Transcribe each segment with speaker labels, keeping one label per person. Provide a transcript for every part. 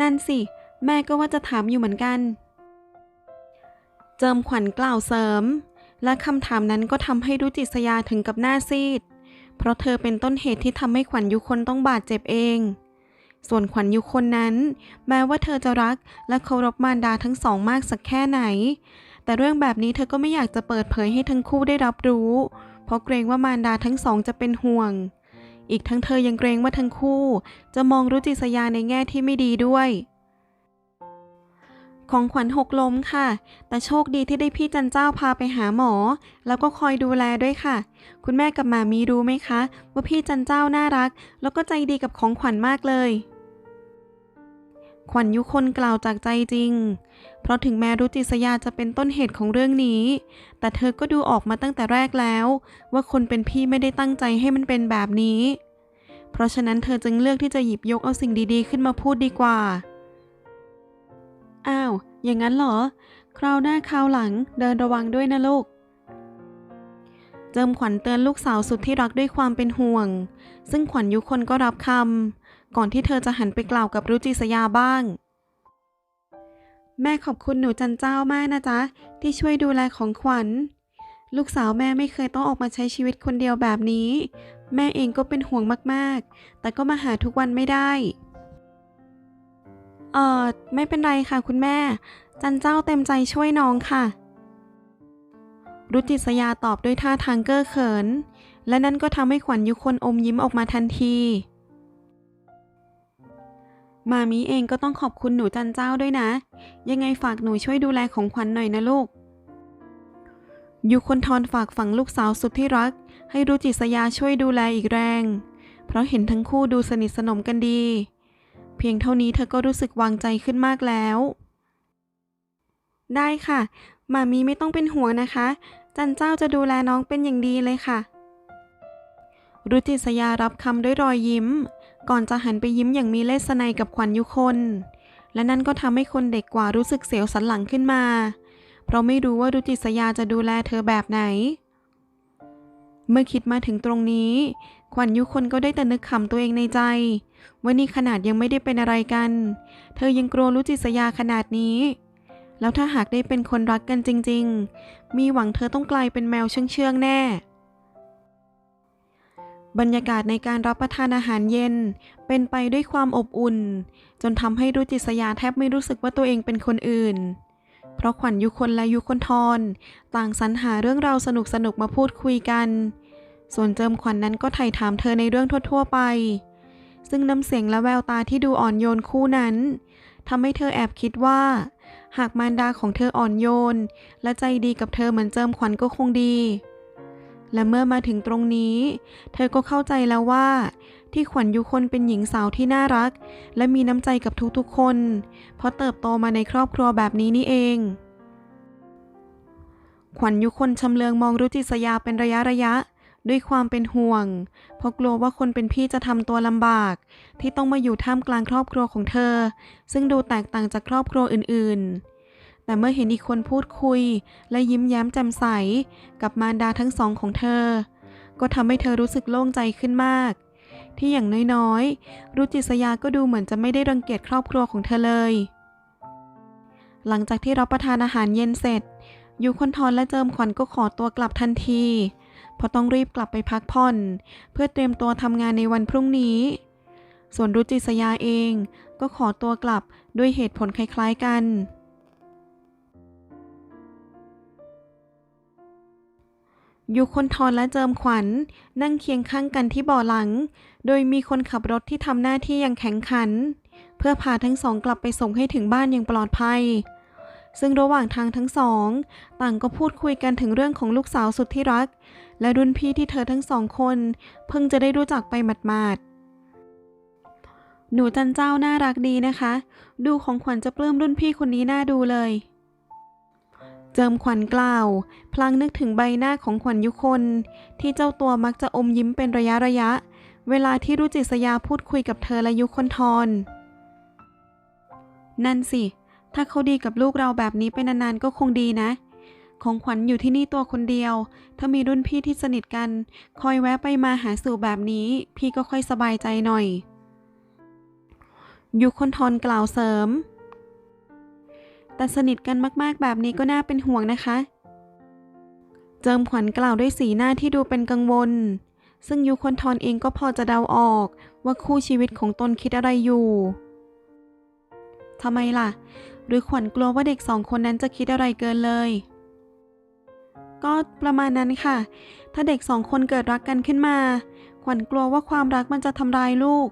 Speaker 1: นั่นสิ แม่ก็ว่าจะถามอยู่เหมือนกัน เจิมขวัญกล่าวเสริม และคำถามนั้นก็ทำให้รุจิสยาถึงกับหน้าซีด เพราะเธอเป็นต้นเหตุที่ทำให้ขวัญยุคนต้องบาดเจ็บเอง ส่วนขวัญยุคนนั้น แม้ว่าเธอจะรักและเคารพมารดาทั้งสองมากสักแค่ไหน แต่เรื่องแบบนี้เธอก็ไม่อยากจะเปิดเผยให้ทั้งคู่ได้รับรู้ เพราะเกรงว่ามารดาทั้งสองจะเป็นห่วง อีกทั้งเธอยังเกรงว่าทั้งคู่ จะมองรุจิสยาในแง่ที่ไม่ดีด้วย ของขวัญหกล้มค่ะ แต่โชคดีที่ได้พี่จันเจ้าพาไปหาหมอ แล้วก็คอยดูแลด้วยค่ะ คุณแม่กับหมามีรู้ไหมคะ ว่าพี่จันเจ้าน่ารัก แล้วก็ใจดีกับของขวัญมากเลย ขวัญยุคนกล่าวจากใจจริง เพราะถึงแม้รุจิสยาจะเป็นต้นเหตุของเรื่องนี้ แต่เธอก็ดูออกมาตั้งแต่แรกแล้ว ว่าคนเป็นพี่ไม่ได้ตั้งใจให้มันเป็นแบบนี้ เพราะฉะนั้นเธอจึงเลือกที่จะหยิบยกเอาสิ่งดีๆ ขึ้นมาพูดดีกว่า อ้าว อย่างนั้นเหรอ คราวหน้าคราวหลังเดินระวังด้วยนะลูกเจิมขวัญเตือนลูกสาวสุดที่รักด้วยความเป็นห่วง ซึ่งขวัญยุคนก็รับคำก่อนที่เธอจะหันไปกล่าวกับรุจิสยาบ้าง แม่ขอบคุณหนูจันเจ้ามากนะจ๊ะ ที่ช่วยดูแลของขวัญ ลูกสาวแม่ไม่เคยต้องออกมาใช้ชีวิตคนเดียวแบบนี้ แม่เองก็เป็นห่วงมากๆ แต่ก็มาหาทุกวันไม่ได้เอ่อไม่เป็นไรค่ะคุณแม่ จันเจ้าเต็มใจช่วยน้องค่ะ รุจิสยาตอบด้วยท่าทางเก้อเขิน และนั่นก็ทำให้ขวัญยุคนอมยิ้มออกมาทันที มามีเองก็ต้องขอบคุณหนูจันเจ้าด้วยนะ ยังไงฝากหนูช่วยดูแลของขวัญหน่อยนะลูกยุคนทอนฝากฝังลูกสาวสุดที่รัก ให้รุจิสยาช่วยดูแลอีกแรง เพราะเห็นทั้งคู่ดูสนิทสนมกันดี เพียงเท่านี้เธอก็รู้สึกวางใจขึ้นมากแล้ว ได้ค่ะ มามีไม่ต้องเป็นห่วงนะคะ จันเจ้าจะดูแลน้องเป็นอย่างดีเลยค่ะ รุจิสยารับคำด้วยรอยยิ้ม ก่อนจะหันไปยิ้มอย่างมีเลสไนยกับขวัญยุคน และนั่นก็ทำให้คนเด็กกว่ารู้สึกเสียวสันหลังขึ้นมา เพราะไม่รู้ว่ารุจิสยาจะดูแลเธอแบบไหน เมื่อคิดมาถึงตรงนี้ ขวัญยุคนก็ได้แต่นึกขำตัวเองในใจ ว่านี่ขนาดยังไม่ได้เป็นอะไรกัน เธอยังกลัวรุจิสยาขนาดนี้ แล้วถ้าหากได้เป็นคนรักกันจริง ๆ มีหวังเธอต้องกลายเป็นแมวเชื่องๆแน่ บรรยากาศในการรับประทานอาหารเย็น เป็นไปด้วยความอบอุ่น จนทำให้รุจิสยาแทบไม่รู้สึกว่าตัวเองเป็นคนอื่น เพราะขวัญยุคนและยุคนทอนต่างสรรหาเรื่องราวสนุกๆมาพูดคุยกัน ส่วนเจิมขวัญนนั้นก็ไถ่ถามเธอในเรื่องทั่วๆไป ซึ่งน้ำเสียงและแววตาที่ดูอ่อนโยนคู่นั้นทำให้เธอแอบคิดว่า หากมารดาของเธออ่อนโยน และใจดีกับเธอเหมือนเจิมขวัญก็คงดี และเมื่อมาถึงตรงนี้ เธอก็เข้าใจแล้วว่า ที่ขวัญยุคนเป็นหญิงสาวที่น่ารัก และมีน้ำใจกับทุกๆคน เพราะเติบโตมาในครอบครัวแบบนี้นี่เอง ขวัญยุคนชำเลืองมองรุจิสยาเป็นระยะระยะ ด้วยความเป็นห่วง เพราะกลัวว่าคนเป็นพี่จะทำตัวลำบาก ที่ต้องมาอยู่ท่ามกลางครอบครัวของเธอ ซึ่งดูแตกต่างจากครอบครัวอื่นๆ แต่เมื่อเห็นอีกคนพูดคุย และยิ้มแย้มแจ่มใส กับมารดาทั้งสองของเธอ ก็ทำให้เธอรู้สึกโล่งใจขึ้นมาก ที่อย่างน้อยๆ รุจิสยาก็ดูเหมือนจะไม่ได้รังเกียจครอบครัวของเธอเลย หลังจากที่รับประทานอาหารเย็นเสร็จยูคนทอนและเจิมขวัญก็ขอตัวกลับทันทีเพราะต้องรีบกลับไปพักผ่อน เพื่อเตรียมตัวทำงานในวันพรุ่งนี้ ส่วนรุจิสยาเองก็ขอตัวกลับด้วยเหตุผลคล้ายๆกัน ยุคนทอนและเจิมขวัญ นั่งเคียงข้างกันที่เบ่อหลัง โดยมีคนขับรถที่ทำหน้าที่อย่างแข็งขัน เพื่อพาทั้งสองกลับไปส่งให้ถึงบ้านอย่างปลอดภัย ซึ่งระหว่างทางทั้งสอง ต่างก็พูดคุยกันถึงเรื่องของลูกสาวสุดที่รัก และรุ่นพี่ที่เธอทั้งสองคน เพิ่งจะได้รู้จักไปหมาดๆหนูจันเจ้าน่ารักดีนะคะ ดูของขวัญจะปลื้มรุ่นพี่คนนี้น่าดูเลย เจิมขวัญกล่าว พลางนึกถึงใบหน้าของขวัญยุคน ที่เจ้าตัวมักจะอมยิ้มเป็นระยะระยะ เวลาที่รุจิสยาพูดคุยกับเธอและยุคนทอนนั่นสิ ถ้าเขาดีกับลูกเราแบบนี้ไปนานๆก็คงดีนะ ของขวัญอยู่ที่นี่ตัวคนเดียว ถ้ามีรุ่นพี่ที่สนิทกัน คอยแวะไปมาหาสู่แบบนี้ พี่ก็ค่อยสบายใจหน่อยยุคนทรกล่าวเสริม แต่สนิทกันมากๆแบบนี้ก็น่าเป็นห่วงนะคะ เจิมขวัญกล่าวด้วยสีหน้าที่ดูเป็นกังวล ซึ่งยุคนทรเองก็พอจะเดาออกว่าคู่ชีวิตของตนคิดอะไรอยู่ทำไมล่ะ หรือขวัญกลัวว่าเด็กสองคนนั้นจะคิดอะไรเกินเลย ก็ประมาณนั้นค่ะ ถ้าเด็กสองคนเกิดรักกันขึ้นมา ขวัญกลัวว่าความรักมันจะทำร้ายลูก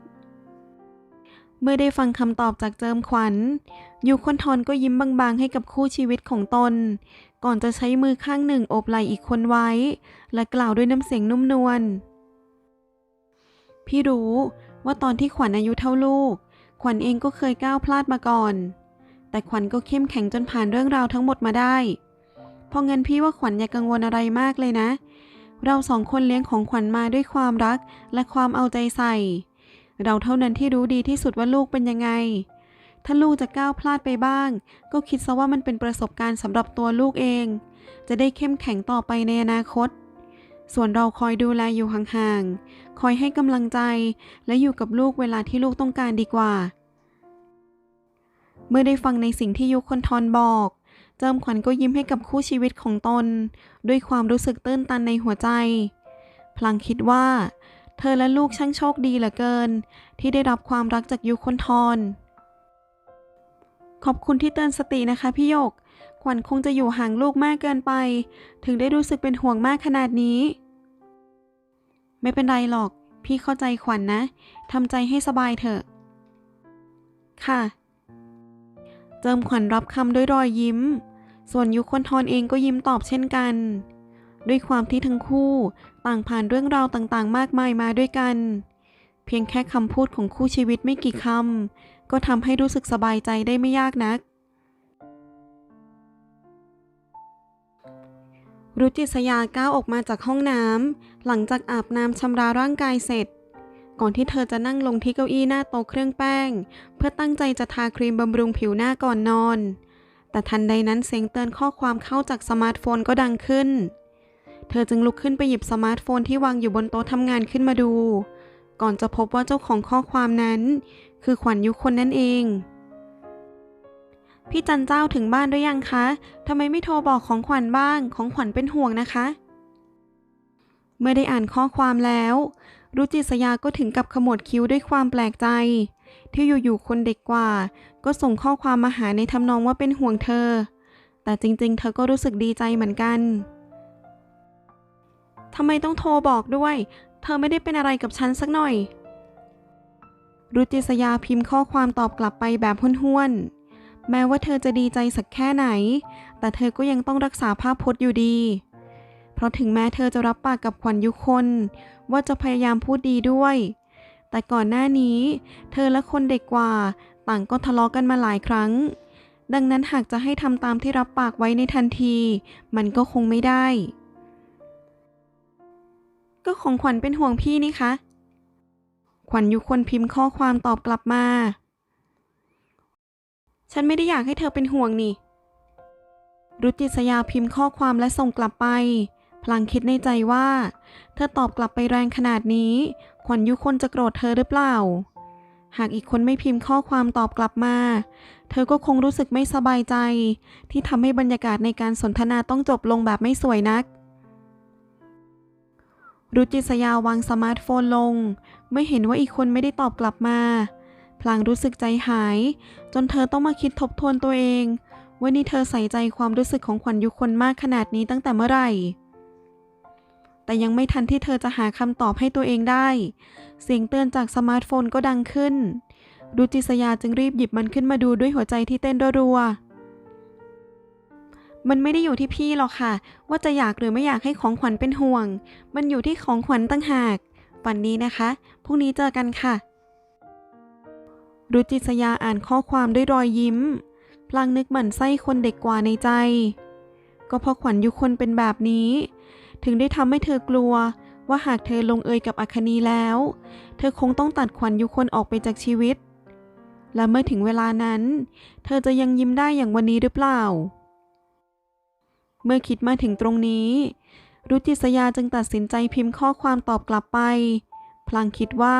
Speaker 1: เมื่อได้ฟังคำตอบจากเจิมขวัญ ยูคนทอนก็ยิ้มบางๆให้กับคู่ชีวิตของตน ก่อนจะใช้มือข้างหนึ่งโอบไหล่อีกคนไว้ และกล่าวด้วยน้ำเสียงนุ่มนวล พี่รู้ว่าตอนที่ขวัญอายุเท่าลูก ขวัญเองก็เคยก้าวพลาดมาก่อน แต่ขวัญก็เข้มแข็งจนผ่านเรื่องราวทั้งหมดมาได้พราะงั้นพี่ว่าขวัญอย่ากังวลอะไรมากเลยนะ เราสองคนเลี้ยงของขวัญมาด้วยความรักและความเอาใจใส่ เราเท่านั้นที่รู้ดีที่สุดว่าลูกเป็นยังไง ถ้าลูกจะก้าวพลาดไปบ้าง ก็คิดซะว่ามันเป็นประสบการณ์สำหรับตัวลูกเอง จะได้เข้มแข็งต่อไปในอนาคต ส่วนเราคอยดูแลอยู่ห่างๆ คอยให้กำลังใจ และอยู่กับลูกเวลาที่ลูกต้องการดีกว่า เมื่อได้ฟังในสิ่งที่ยุคนทอนบอกเจิมขวัญก็ยิ้มให้กับคู่ชีวิตของตน ด้วยความรู้สึกตื้นตันในหัวใจ พลางคิดว่า เธอและลูกช่างโชคดีเหลือเกิน ที่ได้รับความรักจากยุคนทอนขอบคุณที่เตือนสตินะคะพี่ยก ขวัญคงจะอยู่ห่างลูกมากเกินไป ถึงได้รู้สึกเป็นห่วงมากขนาดนี้ ไม่เป็นไรหรอก พี่เข้าใจขวัญนนะทำใจให้สบายเถอะ ค่ะ เจิมขวัญรับคำด้วยรอยยิ้ม ส่วนยุคนทอนเองก็ยิ้มตอบเช่นกัน ด้วยความที่ทั้งคู่ต่างผ่านเรื่องราวต่างๆ มากมายมาด้วยกัน เพียงแค่คำพูดของคู่ชีวิตไม่กี่คำก็ทำให้รู้สึกสบายใจได้ไม่ยากนัก รุจิสยาก้าวออกมาจากห้องน้ำหลังจากอาบน้ำชำระร่างกายเสร็จ ก่อนที่เธอจะนั่งลงที่เก้าอี้หน้าโต๊ะเครื่องแป้ง เพื่อตั้งใจจะทาครีมบำรุงผิวหน้าก่อนนอนแต่ทันใดนั้นเสียงเตือนข้อความเข้าจากสมาร์ทโฟนก็ดังขึ้น เธอจึงลุกขึ้นไปหยิบสมาร์ทโฟนที่วางอยู่บนโต๊ะทำงานขึ้นมาดู ก่อนจะพบว่าเจ้าของข้อความนั้น คือขวัญยุคนนั่นเอง พี่จันเจ้าถึงบ้านหรือยังคะทำไมไม่โทรบอกของขวัญบ้าง ของขวัญเป็นห่วงนะคะ เมื่อได้อ่านข้อความแล้ว รุจิสยาก็ถึงกับขมวดคิ้วด้วยความแปลกใจ ที่อยู่ๆคนเด็กกว่า ก็ส่งข้อความมาหาในทำนองว่าเป็นห่วงเธอ แต่จริงๆ เธอก็รู้สึกดีใจเหมือนกัน ทำไมต้องโทรบอกด้วย เธอไม่ได้เป็นอะไรกับฉันสักหน่อย รุจิสยาพิมพ์ข้อความตอบกลับไปแบบห้วนๆ แม้ว่าเธอจะดีใจสักแค่ไหน แต่เธอก็ยังต้องรักษาภาพพจน์อยู่ดี เพราะถึงแม้เธอจะรับปากกับขวัญยุคน ว่าจะพยายามพูดดีด้วย แต่ก่อนหน้านี้ เธอและคนเด็กกว่า ต่างก็ทะเลาะกันมาหลายครั้งดังนั้นหากจะให้ทำตามที่รับปากไว้ในทันที มันก็คงไม่ได้ ก็ของขวัญเป็นห่วงพี่นี่คะ ขวัญอยู่คนพิมพ์ข้อความตอบกลับมา ฉันไม่ได้อยากให้เธอเป็นห่วงนี่ รุจิสยาพิมพ์ข้อความและส่งกลับไป พลางคิดในใจว่า เธอตอบกลับไปแรงขนาดนี้ ขวัญยุคนจะโกรธเธอหรือเปล่า หากอีกคนไม่พิมพ์ข้อความตอบกลับมา เธอก็คงรู้สึกไม่สบายใจ ที่ทำให้บรรยากาศในการสนทนาต้องจบลงแบบไม่สวยนัก รุจิสยาวางสมาร์ทโฟนลงไม่เห็นว่าอีกคนไม่ได้ตอบกลับมา พลางรู้สึกใจหาย จนเธอต้องมาคิดทบทวนตัวเองว่านี่เธอใส่ใจความรู้สึกของขวัญยุคนมากขนาดนี้ตั้งแต่เมื่อไหร่ แต่ยังไม่ทันที่เธอจะหาคำตอบให้ตัวเองได้ เสียงเตือนจากสมาร์ทโฟนก็ดังขึ้นรุจิสยาจึงรีบหยิบมันขึ้นมาดูด้วยหัวใจที่เต้นรัวๆ มันไม่ได้อยู่ที่พี่หรอกค่ะ ว่าจะอยากหรือไม่อยากให้ของขวัญเป็นห่วง มันอยู่ที่ของขวัญตั้งหากฝันนี้นะคะ พรุ่งนี้เจอกันค่ะ รุจิสยาอ่านข้อความด้วยรอยยิ้ม พลางนึกหมั่นไส้คนเด็กกว่าในใจ ก็เพราะขวัญยุคนเป็นแบบนี้ ถึงได้ทำให้เธอกลัวว่าหากเธอลงเอยกับอัคนีแล้ว เธอคงต้องตัดขวัญยุคนออกไปจากชีวิต และเมื่อถึงเวลานั้น เธอจะยังยิ้มได้อย่างวันนี้หรือเปล่า เมื่อคิดมาถึงตรงนี้ รุจิสยาจึงตัดสินใจพิมพ์ข้อความตอบกลับไป พลางคิดว่า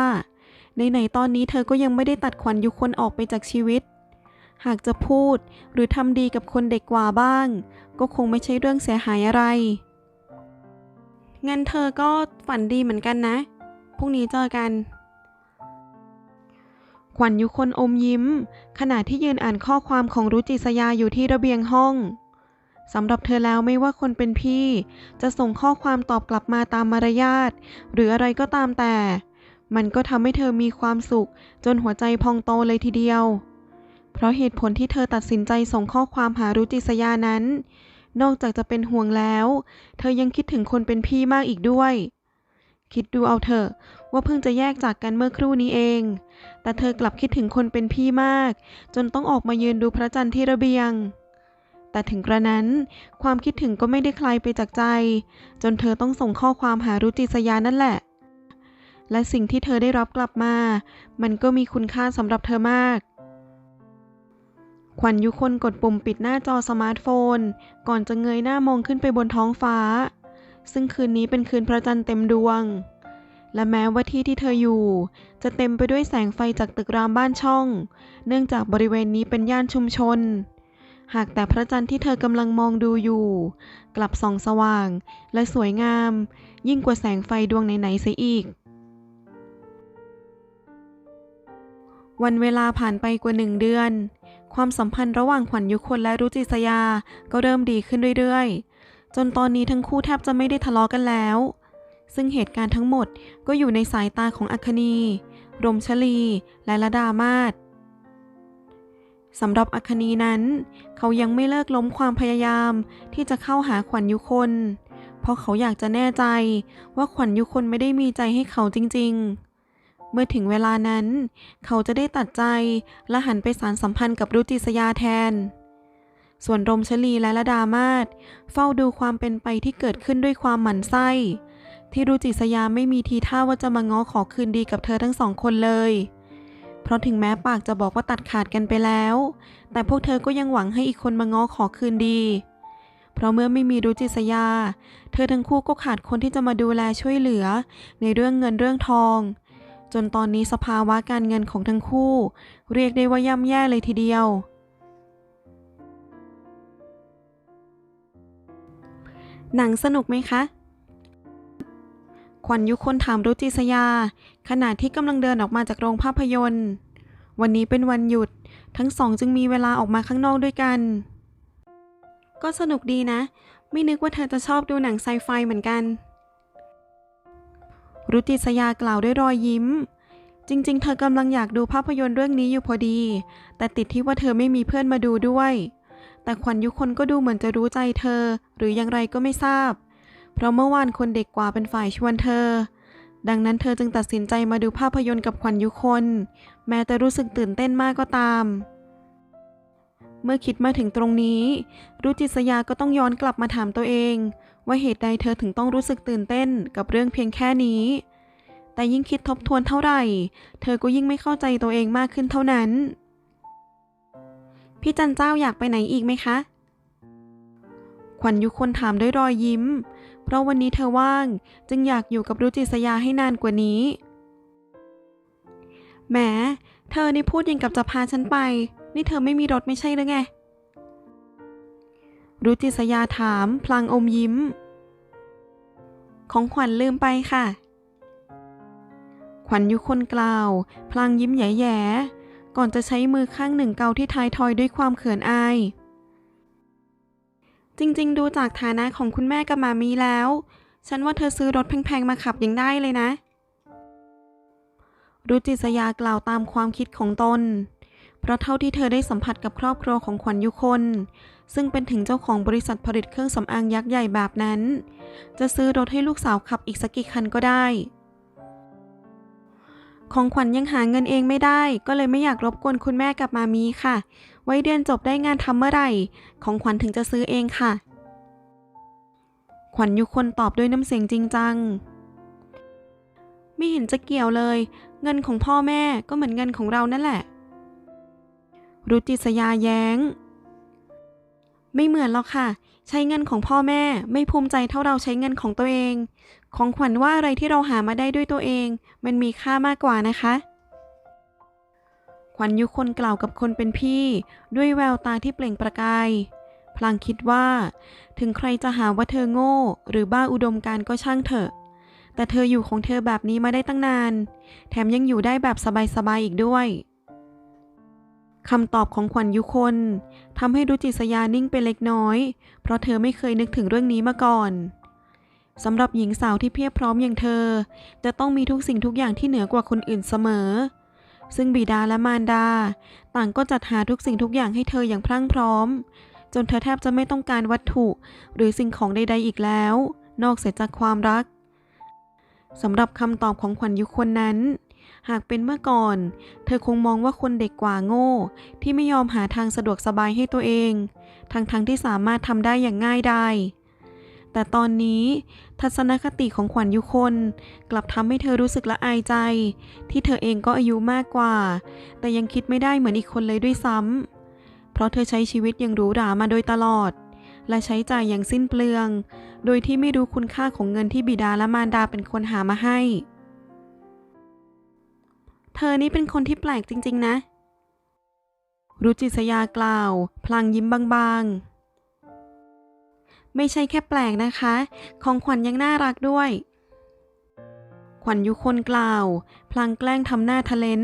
Speaker 1: ไหนๆตอนนี้เธอก็ยังไม่ได้ตัดขวัญยุคนออกไปจากชีวิต หากจะพูดหรือทำดีกับคนเด็กกว่าบ้าง ก็คงไม่ใช่เรื่องเสียหายอะไร งั้นเธอก็ฝันดีเหมือนกันนะ พรุ่งนี้เจอกันขวัญยุคนอมยิ้ม ขณะที่ยืนอ่านข้อความของรุจิสยาอยู่ที่ระเบียงห้อง สำหรับเธอแล้วไม่ว่าคนเป็นพี่ จะส่งข้อความตอบกลับมาตามมารยาทหรืออะไรก็ตามแต่ มันก็ทำให้เธอมีความสุข จนหัวใจพองโตเลยทีเดียว เพราะเหตุผลที่เธอตัดสินใจส่งข้อความหารุจิสยานั้น นอกจากจะเป็นห่วงแล้ว เธอยังคิดถึงคนเป็นพี่มากอีกด้วย คิดดูเอาเถอะว่าเพิ่งจะแยกจากกันเมื่อครู่นี้เอง แต่เธอกลับคิดถึงคนเป็นพี่มาก จนต้องออกมายืนดูพระจันทร์ที่ระเบียง แต่ถึงกระนั้นความคิดถึงก็ไม่ได้คลายไปจากใจ จนเธอต้องส่งข้อความหารุจิสยานั่นแหละ และสิ่งที่เธอได้รับกลับมา มันก็มีคุณค่าสำหรับเธอมาก ขวัญยุคนกดปุ่มปิดหน้าจอสมาร์ทโฟน ก่อนจะเงยหน้ามองขึ้นไปบนท้องฟ้า ซึ่งคืนนี้เป็นคืนพระจันทร์เต็มดวง และแม้ว่าที่ที่เธออยู่ จะเต็มไปด้วยแสงไฟจากตึกรามบ้านช่อง เนื่องจากบริเวณนี้เป็นย่านชุมชน หากแต่พระจันทร์ที่เธอกำลังมองดูอยู่ กลับส่องสว่าง และสวยงาม ยิ่งกว่าแสงไฟดวงไหนๆเสียอีก วันเวลาผ่านไปกว่าหนึ่งเดือน ความสัมพันธ์ระหว่างขวัญยุคนและรุจิสยาก็เริ่มดีขึ้นเรื่อยๆ จนตอนนี้ทั้งคู่แทบจะไม่ได้ทะเลาะกันแล้ว ซึ่งเหตุการณ์ทั้งหมดก็อยู่ในสายตาของอัคนี รมชลี และระดามาศ สำหรับอัคนีนั้น เขายังไม่เลิกล้มความพยายามที่จะเข้าหาขวัญยุคน เพราะเขาอยากจะแน่ใจว่าขวัญยุคนไม่ได้มีใจให้เขาจริง ๆ เมื่อถึงเวลานั้น เขาจะได้ตัดใจและหันไปสารสัมพันธ์กับรุจิสยาแทน ส่วนรมชลีและระดามาศเฝ้าดูความเป็นไปที่เกิดขึ้นด้วยความหมั่นไส้ ที่รุจิสยาไม่มีทีท่าว่าจะมาง้อขอคืนดีกับเธอทั้งสองคนเลย เพราะถึงแม้ปากจะบอกว่าตัดขาดกันไปแล้ว แต่พวกเธอก็ยังหวังให้อีกคนมาง้อขอคืนดี เพราะเมื่อไม่มีรุจิสยา เธอทั้งคู่ก็ขาดคนที่จะมาดูแลช่วยเหลือ ในเรื่องเงินเรื่องทอง จนตอนนี้สภาวะการเงินของทั้งคู่ เรียกได้ว่าย่ำแย่เลยทีเดียวหนังสนุกไหมคะ ขวัญยุคนถามรุจิสยา ขณะที่กำลังเดินออกมาจากโรงภาพยนตร์ วันนี้เป็นวันหยุด ทั้งสองจึงมีเวลาออกมาข้างนอกด้วยกัน ก็สนุกดีนะ ไม่นึกว่าเธอจะชอบดูหนังไซไฟเหมือนกัน รุจิสยากล่าวด้วยรอยยิ้ม จริงๆ เธอกำลังอยากดูภาพยนตร์เรื่องนี้อยู่พอดี แต่ติดที่ว่าเธอไม่มีเพื่อนมาดูด้วย แต่ขวัญยุคนก็ดูเหมือนจะรู้ใจเธอ หรืออย่างไรก็ไม่ทราบ เพราะเมื่อวานคนเด็กกว่าเป็นฝ่ายชวนเธอ ดังนั้นเธอจึงตัดสินใจมาดูภาพยนตร์กับขวัญยุคน แม้จะรู้สึกตื่นเต้นมากก็ตาม เมื่อคิดมาถึงตรงนี้ รุจิสยาก็ต้องย้อนกลับมาถามตัวเอง ว่าเหตุใดเธอถึงต้องรู้สึกตื่นเต้นกับเรื่องเพียงแค่นี้ แต่ยิ่งคิดทบทวนเท่าไหร่ เธอก็ยิ่งไม่เข้าใจตัวเองมากขึ้นเท่านั้น พี่จันเจ้าอยากไปไหนอีกไหมคะ ขวัญยุคนถามด้วยรอยยิ้ม เพราะวันนี้เธอว่าง จึงอยากอยู่กับรุจิสยาให้นานกว่านี้แหมเธอนี่พูดยังกับจะพาฉันไป นี่เธอไม่มีรถไม่ใช่หรือไง รุจิสยาถาม พลางอมยิ้ม ของขวัญลืมไปค่ะ ขวัญยุคนกล่าว พลางยิ้มแย่ๆก่อนจะใช้มือข้างหนึ่งเกาที่ท้ายทอยด้วยความเขินอาย จริงๆ ดูจากฐานะของคุณแม่กับมามีแล้ว ฉันว่าเธอซื้อรถแพงๆ มาขับยังได้เลยนะ รุจิสยากล่าวตามความคิดของตน เพราะเท่าที่เธอได้สัมผัสกับครอบครัวของขวัญยุคน ซึ่งเป็นถึงเจ้าของบริษัทผลิตเครื่องสำอางยักษ์ใหญ่แบบนั้น จะซื้อรถให้ลูกสาวขับอีกสักกี่คันก็ได้ ของขวัญยังหาเงินเองไม่ได้ ก็เลยไม่อยากรบกวนคุณแม่กับมามีค่ะ ไว้เดือนจบได้งานทำเมื่อไหร่ ของขวัญถึงจะซื้อเองค่ะ ขวัญยุคนตอบด้วยน้ำเสียงจริงจัง ไม่เห็นจะเกี่ยวเลย เงินของพ่อแม่ก็เหมือนเงินของเรานั่นแหละ รุจิสยาแย้ง ไม่เหมือนหรอกค่ะ ใช้เงินของพ่อแม่ไม่ภูมิใจเท่าเราใช้เงินของตัวเอง ของขวัญว่าอะไรที่เราหามาได้ด้วยตัวเอง มันมีค่ามากกว่านะคะ ขวัญยุคนกล่าวกับคนเป็นพี่ ด้วยแววตาที่เปล่งประกาย พลางคิดว่า ถึงใครจะหาว่าเธอโง่ หรือบ้าอุดมการก็ช่างเถอะ แต่เธออยู่ของเธอแบบนี้มาได้ตั้งนาน แถมยังอยู่ได้แบบสบายๆอีกด้วยคำตอบของขวัญยุคนทำให้รุจิสยานิ่งไปเล็กน้อย เพราะเธอไม่เคยนึกถึงเรื่องนี้มาก่อน สำหรับหญิงสาวที่เพียบพร้อมอย่างเธอ จะต้องมีทุกสิ่งทุกอย่างที่เหนือกว่าคนอื่นเสมอ ซึ่งบิดาและมารดา ต่างก็จัดหาทุกสิ่งทุกอย่างให้เธออย่างพรั่งพร้อม จนเธอแทบจะไม่ต้องการวัตถุ หรือสิ่งของใด ๆ อีกแล้ว นอกเสียจากความรักสำหรับคำตอบของขวัญยุคนนั้น หากเป็นเมื่อก่อน เธอคงมองว่าคนเด็กกว่าโง่ ที่ไม่ยอมหาทางสะดวกสบายให้ตัวเอง ทั้งๆทที่สามารถทำได้อย่างง่ายดาย แต่ตอนนี้ทัศนคติของขวัญยุคน กลับทำให้เธอรู้สึกละอายใจ ที่เธอเองก็อายุมากกว่า แต่ยังคิดไม่ได้เหมือนอีกคนเลยด้วยซ้ำเพราะเธอใช้ชีวิตอย่างหรูหรามาโดยตลอด และใช้จ่ายอย่างสิ้นเปลือง โดยที่ไม่รู้คุณค่าของเงินที่บิดาและมารดาเป็นคนหามาให้ เธอนี่เป็นคนที่แปลกจริง ๆ นะ รุจิสยากล่าว พลางยิ้มบางๆ ไม่ใช่แค่แปลกนะคะ ของขวัญยังน่ารักด้วย ขวัญยุคนกล่าว พลางแกล้งทำหน้าทะเลน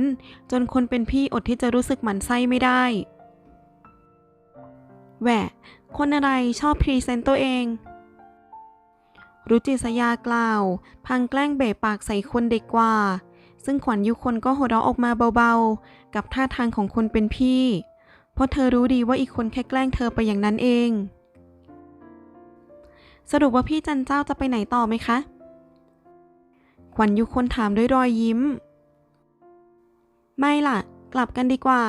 Speaker 1: จนคนเป็นพี่อดที่จะรู้สึกหมันไส้ไม่ได้ แหวะ คนอะไรชอบพรีเซนต์ตัวเอง รุจิสยากล่าวพลางแกล้งเบะปากใส่คนเด็กกว่า ซึ่งขวัญยุคนก็หัวเราะออกมาเบาๆ กับท่าทางของคนเป็นพี่ เพราะเธอรู้ดีว่าอีกคนแค่แกล้งเธอไปอย่างนั้นเอง สรุปว่าพี่จันเจ้าจะไปไหนต่อไหมคะ ขวัญยุคนถามด้วยรอยยิ้ม ไม่ล่ะ กลับกันดีกว่า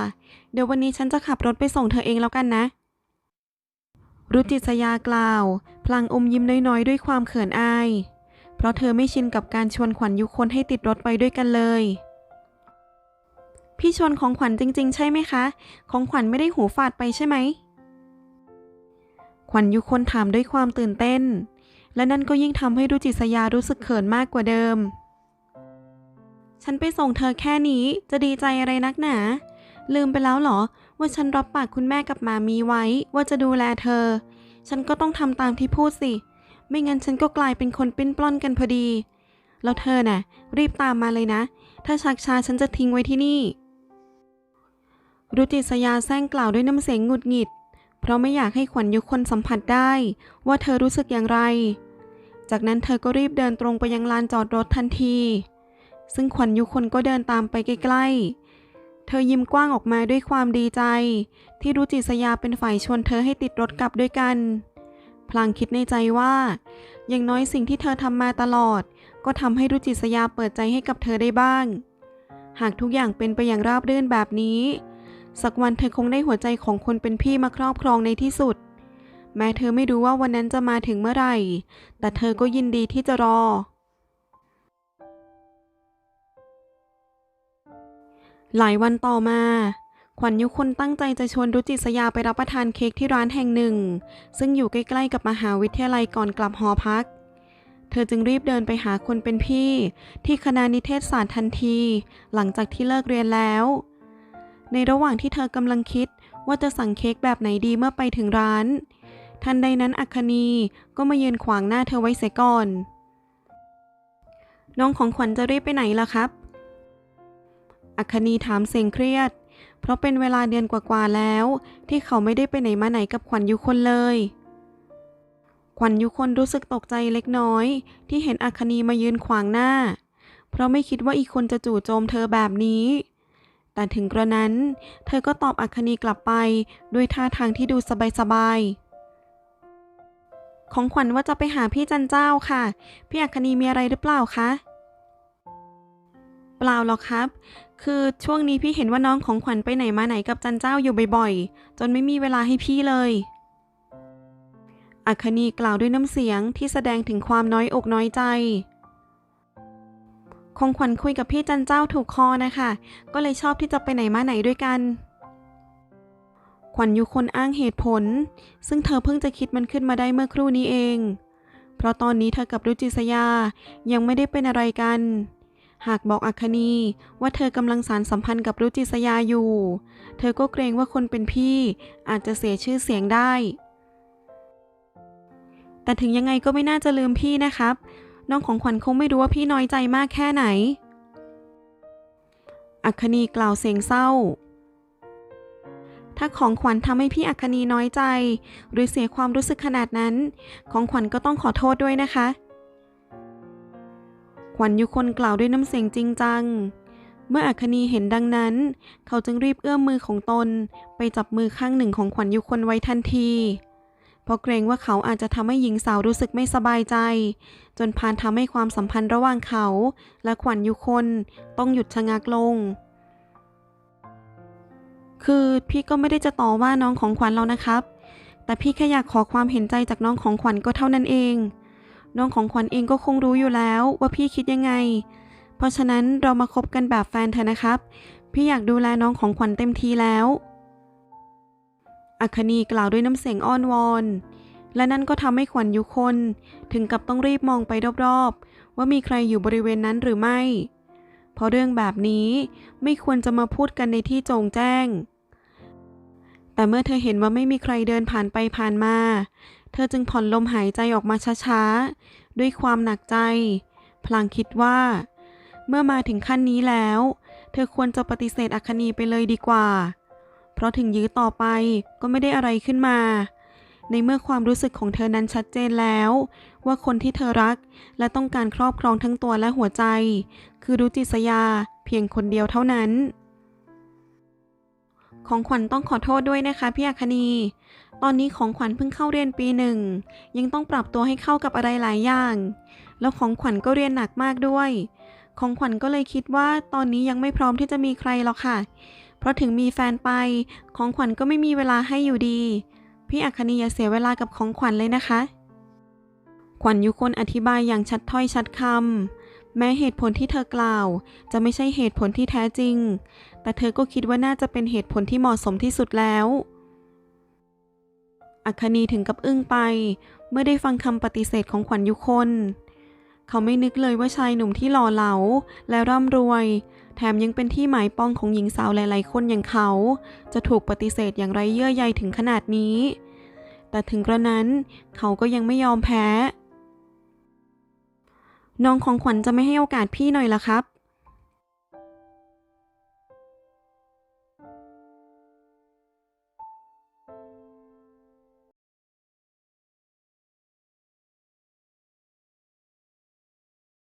Speaker 1: เดี๋ยววันนี้ฉันจะขับรถไปส่งเธอเองแล้วกันนะ รุจิสยากล่าว พลางอมยิ้มน้อยๆ ด้วยความเขินอาย เพราะเธอไม่ชินกับการชวนขวัญยุคนให้ติดรถไปด้วยกันเลยพี่ชวนของขวัญจริง ๆ ใช่ไหมคะ ของขวัญไม่ได้หูฝาดไปใช่ไหม ขวัญยุคนถามด้วยความตื่นเต้น และนั่นก็ยิ่งทำให้รุจิสยารู้สึกเขินมากกว่าเดิม ฉันไปส่งเธอแค่นี้จะดีใจอะไรนักหนา ลืมไปแล้วเหรอ ว่าฉันรับปากคุณแม่กับมามีไว้ว่าจะดูแลเธอ ฉันก็ต้องทำตามที่พูดสิ ไม่งั้นฉันก็กลายเป็นคนปิ้นปล้อนกันพอดี แล้วเธอน่ะ รีบตามมาเลยนะ ถ้าชักชาฉันจะทิ้งไว้ที่นี่รุจิสยาแซงกล่าวด้วยน้ำเสียงหงุดหงิด ราะไม่อยากให้ขวัญยุคนสัมผัสได้ ว่าเธอรู้สึกอย่างไร จากนั้นเธอก็รีบเดินตรงไปยังลานจอดรถทันที ซึ่งขวัญยุคนก็เดินตามไปใกล้ๆ เธอยิ้มกว้างออกมาด้วยความดีใจ ที่รุจิสยาเป็นฝ่ายชวนเธอให้ติดรถกลับด้วยกัน พลางคิดในใจว่า อย่างน้อยสิ่งที่เธอทำมาตลอด ก็ทำให้รุจิสยาเปิดใจให้กับเธอได้บ้าง หากทุกอย่างเป็นไปอย่างราบรื่นแบบนี้ สักวันเธอคงได้หัวใจของคนเป็นพี่มาครอบครองในที่สุด แม้เธอไม่รู้ว่าวันนั้นจะมาถึงเมื่อไหร่ แต่เธอก็ยินดีที่จะรอ หลายวันต่อมา ขวัญยุคนตั้งใจจะชวนรุจิสยาไปรับประทานเค้กที่ร้านแห่งหนึ่ง ซึ่งอยู่ใกล้ๆกับมหาวิทยาลัยก่อนกลับหอพักเธอจึงรีบเดินไปหาคนเป็นพี่ ที่คณะนิเทศศาสตร์ทันที หลังจากที่เลิกเรียนแล้ว ในระหว่างที่เธอกำลังคิดว่าจะสั่งเค้กแบบไหนดีเมื่อไปถึงร้าน ทันใดนั้นอัคนีก็มายืนขวางหน้าเธอไว้เสียก่อน น้องของขวัญจะรีบไปไหนล่ะครับ อัคนีถามเสียงเครียด เพราะเป็นเวลาเดือนกว่าๆแล้ว ที่เขาไม่ได้ไปไหนมาไหนกับขวัญยุคนเลย ขวัญยุคนรู้สึกตกใจเล็กน้อย ที่เห็นอัคนีมายืนขวางหน้า เพราะไม่คิดว่าอีกคนจะจู่โจมเธอแบบนี้ แต่ถึงกระนั้น เธอก็ตอบอัคนีกลับไปด้วยท่าทางที่ดูสบายๆ ของขวัญว่าจะไปหาพี่จันเจ้าค่ะ พี่อัคนีมีอะไรหรือเปล่าคะ เปล่าหรอกครับ คือช่วงนี้พี่เห็นว่าน้องของขวัญไปไหนมาไหนกับจันเจ้าอยู่บ่อยๆ จนไม่มีเวลาให้พี่เลยอัคนีกล่าวด้วยน้ำเสียงที่แสดงถึงความน้อยอกน้อยใจ ของขวัญคุยกับพี่จันเจ้าถูกคอนะคะ ก็เลยชอบที่จะไปไหนมาไหนด้วยกัน ขวัญอยุคนอ้างเหตุผล ซึ่งเธอเพิ่งจะคิดมันขึ้นมาได้เมื่อครู่นี้เอง เพราะตอนนี้เธอกับรุจิสยายังไม่ได้เป็นอะไรกัน หากบอกอัคนีว่าเธอกำลังสารสัมพันธ์กับรุจิสยาอยู่ เธอก็เกรงว่าคนเป็นพี่อาจจะเสียชื่อเสียงได้ แต่ถึงยังไงก็ไม่น่าจะลืมพี่นะครับ น้องของขวัญคงไม่รู้ว่าพี่น้อยใจมากแค่ไหน อัคนีกล่าวเสียงเศร้า ถ้าของขวัญทำให้พี่อัคนีน้อยใจ หรือเสียความรู้สึกขนาดนั้น ของขวัญก็ต้องขอโทษด้วยนะคะ ขวัญยุคนกล่าวด้วยน้ำเสียงจริงจัง เมื่ออัคนีเห็นดังนั้น เขาจึงรีบเอื้อมมือของตน ไปจับมือข้างหนึ่งของขวัญยุคนไว้ทันที เพราะเกรงว่าเขาอาจจะทำให้หญิงสาวรู้สึกไม่สบายใจ จนพานทำให้ความสัมพันธ์ระหว่างเขาและขวัญยุคนต้องหยุดชะงักลง คือพี่ก็ไม่ได้จะต่อว่าน้องของขวัญเรานะครับ แต่พี่แค่อยากขอความเห็นใจจากน้องของขวัญก็เท่านั้นเอง น้องของขวัญเองก็คงรู้อยู่แล้วว่าพี่คิดยังไง เพราะฉะนั้นเรามาคบกันแบบแฟนเถอะนะครับ พี่อยากดูแลน้องของขวัญเต็มทีแล้ว อัคนีกล่าวด้วยน้ำเสียงอ้อนวอน และนั่นก็ทำให้ขวัญยุคน ถึงกับต้องรีบมองไปรอบๆ ว่ามีใครอยู่บริเวณนั้นหรือไม่ เพราะเรื่องแบบนี้ไม่ควรจะมาพูดกันในที่โจงแจ้ง แต่เมื่อเธอเห็นว่าไม่มีใครเดินผ่านไปผ่านมา เธอจึงผ่อนลมหายใจออกมาช้าๆ ด้วยความหนักใจ พลางคิดว่า เมื่อมาถึงขั้นนี้แล้ว เธอควรจะปฏิเสธอัคนีไปเลยดีกว่า เพราะถึงยื้อต่อไปก็ไม่ได้อะไรขึ้นมา ในเมื่อความรู้สึกของเธอนั้นชัดเจนแล้ว ว่าคนที่เธอรัก และต้องการครอบครองทั้งตัวและหัวใจ คือรุจิสยาเพียงคนเดียวเท่านั้น ของขวัญต้องขอโทษด้วยนะคะพี่อัคนีตอนนี้ของขวัญเพิ่งเข้าเรียนปีหนึ่ง ยังต้องปรับตัวให้เข้ากับอะไรหลายอย่าง แล้วของขวัญก็เรียนหนักมากด้วย ของขวัญก็เลยคิดว่าตอนนี้ยังไม่พร้อมที่จะมีใครหรอกค่ะ ราะถึงมีแฟนไป ของขวัญก็ไม่มีเวลาให้อยู่ดี พี่อัคนีอย่าเสียเวลากับของขวัญเลยนะคะ ขวัญยุคนอธิบายอย่างชัดถ้อยชัดคำแม้เหตุผลที่เธอกล่าว จะไม่ใช่เหตุผลที่แท้จริง แต่เธอก็คิดว่าน่าจะเป็นเหตุผลที่เหมาะสมที่สุดแล้วอัคนีถึงกับอึ้งไป เมื่อได้ฟังคำปฏิเสธของขวัญยุคน เขาไม่นึกเลยว่าชายหนุ่มที่หล่อเหลาและร่ำรวย แถมยังเป็นที่หมายปองของหญิงสาวหลาย ๆ คนอย่างเขา จะถูกปฏิเสธอย่างไรเยื่อใยถึงขนาดนี้ แต่ถึงกระนั้นเขาก็ยังไม่ยอมแพ้ น้องของขวัญจะไม่ให้โอกาสพี่หน่อยละครับ